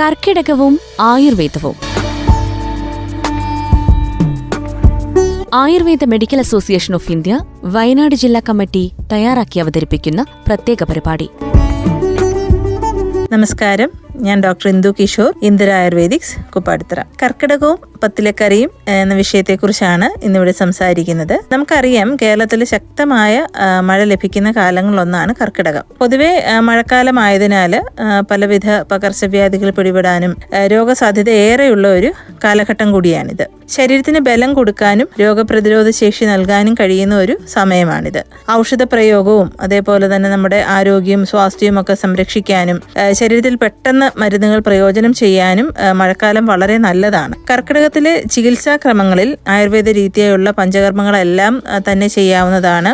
കർക്കിടകവും ആയുർവേദവും. Ayurveda medical association of India Wayanad ജില്ലാ committee തയ്യാറാക്കി അവതരിപ്പിക്കുന്ന പ്രത്യേക പരിപാടി. നമസ്കാരം. ഞാൻ ഡോക്ടർ ഇന്ദു കിഷോർ ഇന്ദിര ആയുർവേദിക്സ് കുപ്പാടിത്തറ. കർക്കിടകവും പത്തിലക്കറിയും എന്ന വിഷയത്തെക്കുറിച്ചാണ് ഇന്നിവിടെ സംസാരിക്കുന്നത്. നമുക്കറിയാം കേരളത്തിൽ ശക്തമായ മഴ ലഭിക്കുന്ന കാലങ്ങളിലൊന്നാണ് കർക്കിടകം. പൊതുവെ മഴക്കാലമായതിനാൽ പലവിധ പകർച്ചവ്യാധികൾ പിടിപെടാനും രോഗസാധ്യത ഏറെയുള്ള ഒരു കാലഘട്ടം കൂടിയാണിത്. ശരീരത്തിന് ബലം കൊടുക്കാനും രോഗപ്രതിരോധ ശേഷി നൽകാനും കഴിയുന്ന ഒരു സമയമാണിത്. ഔഷധ പ്രയോഗവും അതേപോലെ തന്നെ നമ്മുടെ ആരോഗ്യവും സ്വാസ്ഥ്യവും ഒക്കെ സംരക്ഷിക്കാനും ശരീരത്തിൽ പെട്ടെന്ന് മരുന്നുകൾ പ്രയോജനം ചെയ്യാനും മഴക്കാലം വളരെ നല്ലതാണ്. കർക്കിടകത്തിലെ ചികിത്സാ ക്രമങ്ങളിൽ ആയുർവേദ രീതിയായുള്ള പഞ്ചകർമ്മങ്ങളെല്ലാം തന്നെ ചെയ്യാവുന്നതാണ്.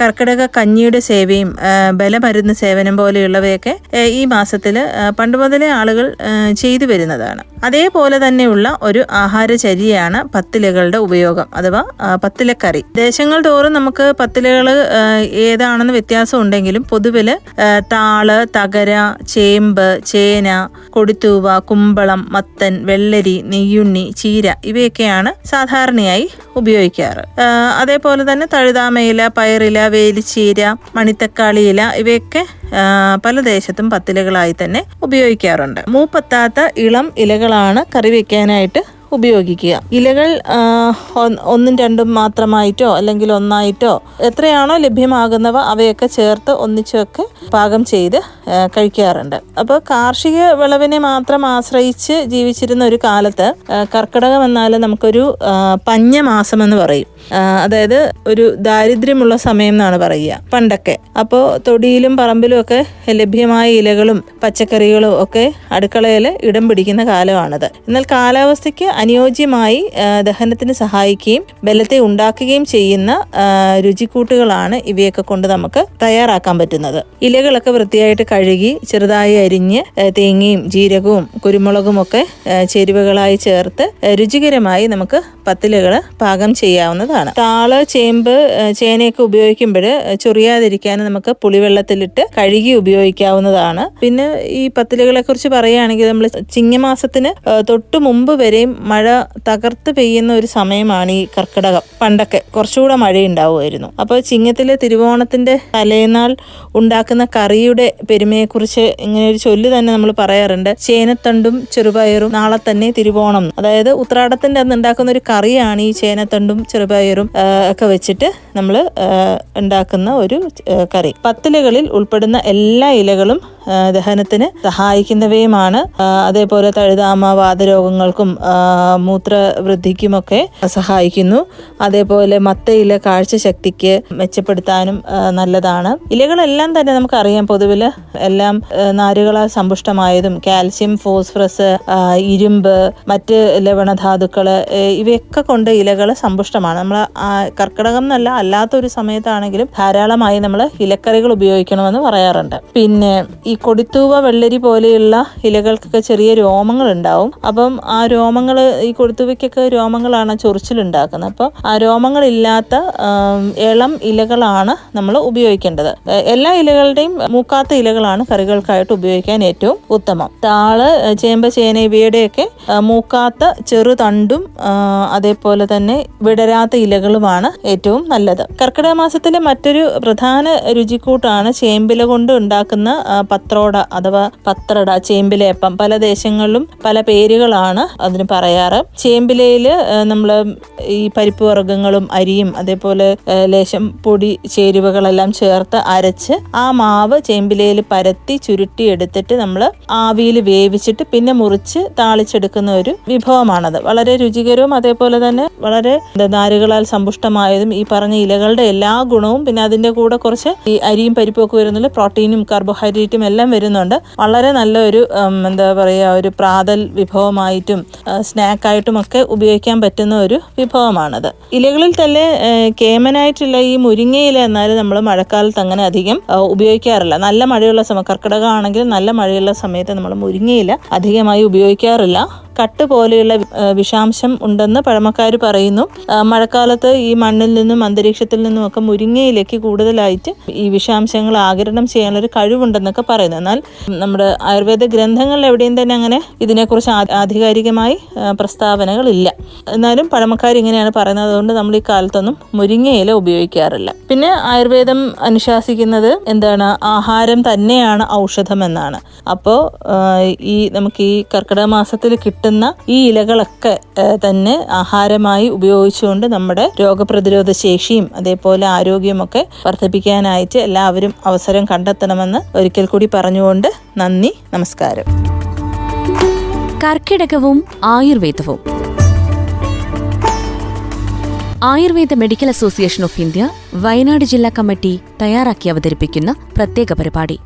കർക്കിടക കഞ്ഞിയുടെ സേവയും ബലമരുന്ന് സേവനം പോലെയുള്ളവയൊക്കെ ഈ മാസത്തിൽ പണ്ട് മുതലേ ആളുകൾ ചെയ്തു വരുന്നതാണ്. അതേപോലെ തന്നെയുള്ള ഒരു ആഹാരചര്യയാണ് പത്തിലകളുടെ ഉപയോഗം അഥവാ പത്തിലക്കറി. ദേശങ്ങൾ തോറും നമുക്ക് പത്തിലകൾ ഏതാണെന്ന് വ്യത്യാസം ഉണ്ടെങ്കിലും പൊതുവിൽ താൾ തകര ചേമ്പ് ചേന കൊടിത്തൂവ കുമ്പളം മത്തൻ വെള്ളരി നെയ്യുണ്ണി ചീര ഇവയൊക്കെയാണ് സാധാരണയായി ഉപയോഗിക്കാറ്. അതേപോലെ തന്നെ തഴുതാമയില പയറില വേലിച്ചീര മണിത്തക്കാളി ഇല ഇവയൊക്കെ പല ദേശത്തും പത്തിലകളായി തന്നെ ഉപയോഗിക്കാറുണ്ട്. മൂപ്പത്താത്ത ഇളം ഇലകളാണ് കറി വെക്കാനായിട്ട് ഉപയോഗിക്കുക. ഇലകൾ ഒന്ന് രണ്ടും മാത്രമായിട്ടോ അല്ലെങ്കിൽ ഒന്നായിട്ടോ എത്രയാണോ ലഭ്യമാകുന്നവ അവയൊക്കെ ചേർത്ത് ഒന്നിച്ചൊക്കെ പാകം ചെയ്ത് കഴിക്കാറുണ്ട്. അപ്പോൾ കാർഷിക വിളവിനെ മാത്രം ആശ്രയിച്ച് ജീവിച്ചിരുന്ന ഒരു കാലത്ത് കർക്കിടകം എന്നാൽ നമുക്കൊരു പഞ്ഞ എന്ന് പറയും. അതായത് ഒരു ദാരിദ്ര്യമുള്ള സമയം എന്നാണ് പറയുക പണ്ടൊക്കെ. അപ്പോൾ തൊടിയിലും പറമ്പിലും ഒക്കെ ലഭ്യമായ ഇലകളും പച്ചക്കറികളും ഒക്കെ അടുക്കളയിൽ ഇടം പിടിക്കുന്ന കാലമാണത്. എന്നാൽ കാലാവസ്ഥയ്ക്ക് അനുയോജ്യമായി ദഹനത്തിന് സഹായിക്കുകയും ബലത്തെ ഉണ്ടാക്കുകയും ചെയ്യുന്ന രുചിക്കൂട്ടുകളാണ് ഇവയൊക്കെ കൊണ്ട് നമുക്ക് തയ്യാറാക്കാൻ പറ്റുന്നത്. ഇലകളൊക്കെ വൃത്തിയായിട്ട് കഴുകി ചെറുതായി അരിഞ്ഞ് തേങ്ങയും ജീരകവും കുരുമുളകും ഒക്കെ ചേരുവകളായി ചേർത്ത് രുചികരമായി നമുക്ക് പത്തിലകൾ പാകം ചെയ്യാവുന്നതാണ്. താൾ ചേമ്പ് ചേനയൊക്കെ ഉപയോഗിക്കുമ്പോൾ ചൊറിയാതിരിക്കാൻ നമുക്ക് പുളിവെള്ളത്തിലിട്ട് കഴുകി ഉപയോഗിക്കാവുന്നതാണ്. പിന്നെ ഈ പത്തിലകളെ കുറിച്ച് പറയുകയാണെങ്കിൽ നമ്മൾ ചിങ്ങമാസത്തിന് തൊട്ട് മുമ്പ് വരെയും മഴ തകർത്ത് പെയ്യുന്ന ഒരു സമയമാണ് ഈ കർക്കിടകം. പണ്ടൊക്കെ കുറച്ചുകൂടെ മഴയുണ്ടാവുമായിരുന്നു. അപ്പോൾ ചിങ്ങത്തിലെ തിരുവോണത്തിന്റെ തലേനാൾ ഉണ്ടാക്കുന്ന കറിയുടെ പെരുമയെക്കുറിച്ച് ഇങ്ങനെ ഒരു ചൊല്ല് തന്നെ നമ്മൾ പറയാറുണ്ട്. ചേനത്തണ്ടും ചെറുപയറും നാളെ തന്നെ തിരുവോണം. അതായത് ഉത്രാടത്തിന്റെ അന്ന് ഉണ്ടാക്കുന്ന ഒരു കറിയാണ് ഈ ചേനത്തണ്ടും ചെറുപയറും ഒക്കെ വെച്ചിട്ട് നമ്മൾ ഉണ്ടാക്കുന്ന ഒരു കറി. പത്തിലകളിൽ ഉൾപ്പെടുന്ന എല്ലാ ഇലകളും ദഹനത്തിന് സഹായിക്കുന്നവയുമാണ്. അതേപോലെ തഴുതാമ വാതരോഗങ്ങൾക്കും മൂത്രവൃദ്ധിക്കുമൊക്കെ സഹായിക്കുന്നു. അതേപോലെ മത്തയില കാഴ്ചശക്തിക്ക് മെച്ചപ്പെടുത്താനും നല്ലതാണ്. ഇലകളെല്ലാം തന്നെ നമുക്കറിയാം പൊതുവിൽ എല്ലാം നാരുകളാൽ സമ്പുഷ്ടമായതും കാൽസ്യം ഫോസ്ഫറസ് ഇരുമ്പ് മറ്റ് ലവണധാതുക്കൾ ഇവയൊക്കെ കൊണ്ട് ഇലകൾ സമ്പുഷ്ടമാണ്. നമ്മൾ കർക്കിടകം എന്നല്ല അല്ലാത്ത ഒരു സമയത്താണെങ്കിലും ധാരാളമായി നമ്മൾ ഇലക്കറികൾ ഉപയോഗിക്കണമെന്ന് പറയാറുണ്ട്. പിന്നെ കൊടിത്തൂവ വെള്ളരി പോലെയുള്ള ഇലകൾക്കൊക്കെ ചെറിയ രോമങ്ങൾ ഉണ്ടാവും അപ്പം ആ രോമങ്ങൾ ഈ കൊടിത്തൂവയ്ക്കൊക്കെ രോമങ്ങളാണ് ചൊറിച്ചിലുണ്ടാക്കുന്നത്. അപ്പോൾ ആ രോമങ്ങളില്ലാത്ത ഇളം ഇലകളാണ് നമ്മൾ ഉപയോഗിക്കേണ്ടത്. എല്ലാ ഇലകളുടെയും മൂക്കാത്ത ഇലകളാണ് കറികൾക്കായിട്ട് ഉപയോഗിക്കാൻ ഏറ്റവും ഉത്തമം. താൾ ചേമ്പ ചേന ഇവയുടെയൊക്കെ മൂക്കാത്ത ചെറുതണ്ടും അതേപോലെ തന്നെ വിടരാത്ത ഇലകളുമാണ് ഏറ്റവും നല്ലത്. കർക്കിടക മാസത്തിലെ മറ്റൊരു പ്രധാന രുചിക്കൂട്ടാണ് ചേമ്പില കൊണ്ട് ഉണ്ടാക്കുന്ന പത്രോട അഥവാ പത്രട ചേമ്പിലേപ്പം പല ദേശങ്ങളിലും പല പേരുകളാണ് അതിന് പറയാറ്. ചേമ്പിലയിൽ നമ്മൾ ഈ പരിപ്പ് വർഗങ്ങളും അരിയും അതേപോലെ ലേശം പൊടി ചേരുവകളെല്ലാം ചേർത്ത് അരച്ച് ആ മാവ് ചേമ്പിലയിൽ പരത്തി ചുരുട്ടി എടുത്തിട്ട് നമ്മൾ ആവിയിൽ വേവിച്ചിട്ട് പിന്നെ മുറിച്ച് താളിച്ചെടുക്കുന്ന ഒരു വിഭവമാണത്. വളരെ രുചികരവും അതേപോലെ തന്നെ വളരെ നാരുകളാൽ സമ്പുഷ്ടമായതും ഈ പറഞ്ഞ ഇലകളുടെ എല്ലാ ഗുണവും പിന്നെ അതിന്റെ കൂടെ കുറച്ച് ഈ അരിയും പരിപ്പൊക്കെ വരുന്നുണ്ട് പ്രോട്ടീനും കാർബോഹൈഡ്രേറ്റും എല്ലാം വരുന്നുണ്ട്. വളരെ നല്ലൊരു എന്താ പറയുക ഒരു പ്രാതൽ വിഭവമായിട്ടും സ്നാക്കായിട്ടും ഒക്കെ ഉപയോഗിക്കാൻ പറ്റുന്ന ഒരു വിഭവമാണത്. ഇലകളിൽ തന്നെ കേമനായിട്ടുള്ള ഈ മുരിങ്ങയില എന്നാലും നമ്മൾ മഴക്കാലത്ത് അങ്ങനെ അധികം ഉപയോഗിക്കാറില്ല. നല്ല മഴയുള്ള സമയം കർക്കിടകമാണെങ്കിൽ നല്ല മഴയുള്ള സമയത്ത് നമ്മൾ മുരിങ്ങയില അധികമായി ഉപയോഗിക്കാറില്ല. കട്ട് പോലെയുള്ള വിഷാംശം ഉണ്ടെന്ന് പഴമക്കാർ പറയുന്നു. മഴക്കാലത്ത് ഈ മണ്ണിൽ നിന്നും അന്തരീക്ഷത്തിൽ നിന്നും ഒക്കെ മുരിങ്ങയിലേക്ക് കൂടുതലായിട്ട് ഈ വിഷാംശങ്ങൾ ആകിരണം ചെയ്യാനുള്ള ഒരു കഴിവുണ്ടെന്നൊക്കെ പറയുന്നു. എന്നാൽ നമ്മുടെ ആയുർവേദ ഗ്രന്ഥങ്ങളിൽ എവിടെയും തന്നെ അങ്ങനെ ഇതിനെക്കുറിച്ച് ആധികാരികമായി പ്രസ്താവനകളില്ല. എന്നാലും പഴമക്കാർ ഇങ്ങനെയാണ് പറയുന്നത്. അതുകൊണ്ട് നമ്മൾ ഈ കാലത്തൊന്നും മുരിങ്ങയില ഉപയോഗിക്കാറില്ല. പിന്നെ ആയുർവേദം അനുശാസിക്കുന്നത് എന്താണ്? ആഹാരം തന്നെയാണ് ഔഷധം എന്നാണ് അപ്പോൾ ഈ നമുക്ക് ഈ കർക്കിടക മാസത്തിൽ കിട്ടുന്ന ഈ ഇലകളൊക്കെ തന്നെ ആഹാരമായി ഉപയോഗിച്ചുകൊണ്ട് നമ്മുടെ രോഗപ്രതിരോധ ശേഷിയും അതേപോലെ ആരോഗ്യമൊക്കെ വർദ്ധിപ്പിക്കാനായിട്ട് എല്ലാവരും അവസരം കണ്ടെത്തണമെന്ന് ഒരിക്കൽ കൂടി പറഞ്ഞുകൊണ്ട് നന്ദി നമസ്കാരം. കർക്കിടകവും ആയുർവേദവും. Ayurveda medical association of India Wayanad ജില്ലാ കമ്മിറ്റി തയ്യാറാക്കി അവതരിപ്പിക്കുന്ന പ്രത്യേക പരിപാടി.